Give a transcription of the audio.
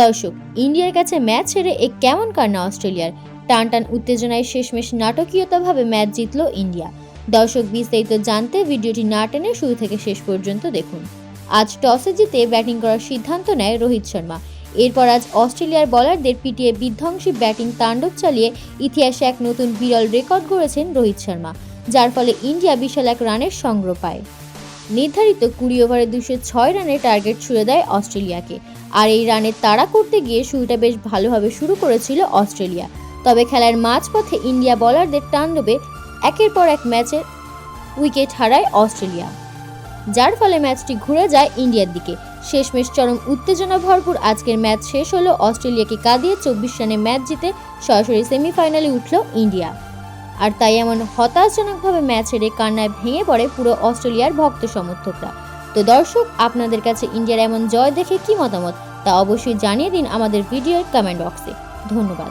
দর্শক ইন্ডিয়ার কাছে ম্যাচ হেরে এ কেমন কান্না অস্ট্রেলিয়ার? টান টান উত্তেজনায় শেষমেশ নাটকীয়তাভাবে ম্যাচ জিতল ইন্ডিয়া। দর্শক বিস্তারিত জানতে ভিডিওটি না টেনে শুরু থেকে শেষ পর্যন্ত দেখুন। আজ টসে জিতে ব্যাটিং করার সিদ্ধান্ত নেয় রোহিত শর্মা। এরপর আজ অস্ট্রেলিয়ার বলারদের পিটিয়ে বিধ্বংসী ব্যাটিং তাণ্ডব চালিয়ে ইতিহাসে এক নতুন বিরল রেকর্ড গড়েছেন রোহিত শর্মা, যার ফলে ইন্ডিয়া বিশাল এক রানের সংগ্রহ পায়। নির্ধারিত কুড়ি ওভারে দুশো ছয় রানের টার্গেট ছুড়ে দেয় অস্ট্রেলিয়াকে। আর এই রানের তাড়া করতে গিয়ে শুরুটা বেশ ভালোভাবে শুরু করেছিল অস্ট্রেলিয়া। তবে খেলার মাঝপথে ইন্ডিয়া বলারদের তাণ্ডবে একের পর এক ম্যাচে উইকেট হারায় অস্ট্রেলিয়া। যার ফলে ম্যাচটি ঘুরে যায় ইন্ডিয়ার দিকে। শেষমেশ চরম উত্তেজনা ভরপুর আজকের ম্যাচ শেষ হলো অস্ট্রেলিয়াকে কাঁদিয়ে চব্বিশ রানে ম্যাচ জিতে সরাসরি সেমিফাইনালে উঠল ইন্ডিয়া। আর তাই এমন হতাশজনকভাবে ম্যাচ হেরে কান্নায় ভেঙে পড়ে পুরো অস্ট্রেলিয়ার ভক্ত সমর্থকরা। তো দর্শক, আপনাদের কাছে ইন্ডিয়ার এমন জয় দেখে কি মতামত তা অবশ্যই জানিয়ে দিন আমাদের ভিডিওর কমেন্ট বক্সে ধন্যবাদ।